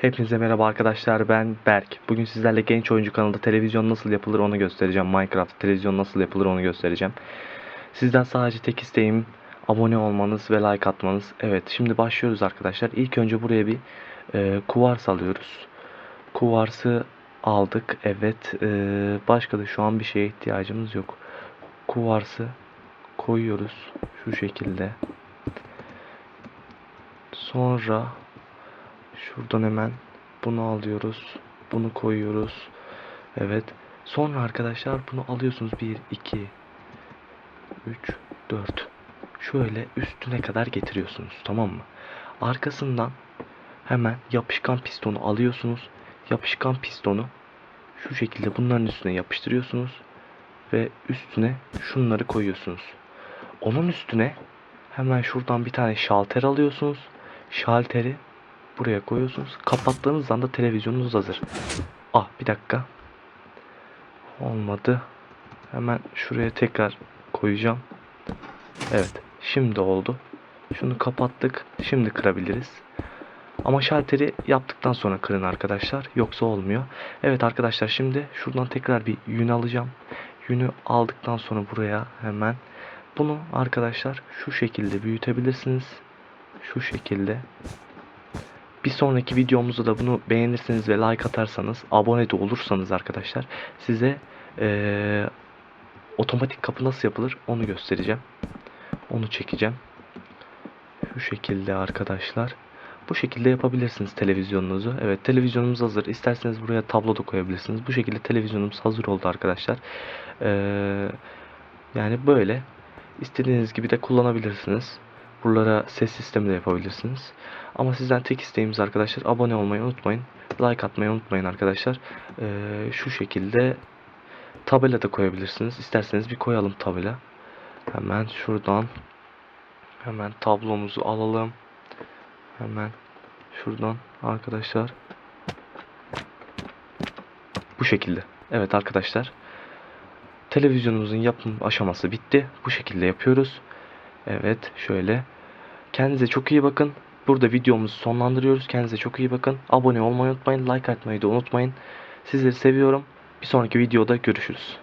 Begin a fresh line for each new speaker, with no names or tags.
Hepinize merhaba arkadaşlar ben Berk. Bugün sizlerle genç oyuncu kanalında televizyon nasıl yapılır onu göstereceğim. Minecraft televizyon nasıl yapılır onu göstereceğim. Sizden sadece tek isteğim abone olmanız ve like atmanız. Evet şimdi başlıyoruz arkadaşlar. İlk önce buraya bir e, kuvars alıyoruz. Kuvarsı aldık. Evet. E, başka da şu an bir şeye ihtiyacımız yok. Kuvarsı koyuyoruz. Şu şekilde. Sonra Şuradan hemen bunu alıyoruz. Bunu koyuyoruz. Evet. Sonra arkadaşlar bunu alıyorsunuz. 1, 2, 3, 4. Şöyle üstüne kadar getiriyorsunuz. Tamam mı? Arkasından hemen yapışkan pistonu alıyorsunuz. Yapışkan pistonu şu şekilde bunların üstüne yapıştırıyorsunuz. Ve üstüne şunları koyuyorsunuz. Onun üstüne hemen şuradan bir tane şalter alıyorsunuz. Şalteri buraya koyuyorsunuz. Kapattığınız anda televizyonunuz hazır. Ah bir dakika. Olmadı. Hemen şuraya tekrar koyacağım. Evet. Şimdi oldu. Şunu kapattık. Şimdi kırabiliriz. Ama şalteri yaptıktan sonra kırın arkadaşlar. Yoksa olmuyor. Evet arkadaşlar şimdi şuradan tekrar bir yün alacağım. Yünü aldıktan sonra buraya hemen bunu arkadaşlar şu şekilde büyütebilirsiniz. Şu şekilde bir sonraki videomuzda da bunu beğenirseniz ve like atarsanız, abone de olursanız arkadaşlar size eee, otomatik kapı nasıl yapılır onu göstereceğim. Onu çekeceğim. Şu şekilde arkadaşlar. Bu şekilde yapabilirsiniz televizyonunuzu. Evet televizyonumuz hazır. İsterseniz buraya tablo da koyabilirsiniz. Bu şekilde televizyonumuz hazır oldu arkadaşlar. Eee, yani böyle. İstediğiniz gibi de kullanabilirsiniz. Buralara ses sistemi de yapabilirsiniz. Ama sizden tek isteğimiz arkadaşlar abone olmayı unutmayın. Like atmayı unutmayın arkadaşlar. Ee, şu şekilde tabela da koyabilirsiniz. İsterseniz bir koyalım tabela. Hemen şuradan hemen tablomuzu alalım. Hemen şuradan arkadaşlar bu şekilde. Evet arkadaşlar. Televizyonumuzun yapım aşaması bitti. Bu şekilde yapıyoruz. Evet şöyle. Kendinize çok iyi bakın. Burada videomuzu sonlandırıyoruz. Kendinize çok iyi bakın. Abone olmayı unutmayın. Like atmayı da unutmayın. Sizleri seviyorum. Bir sonraki videoda görüşürüz.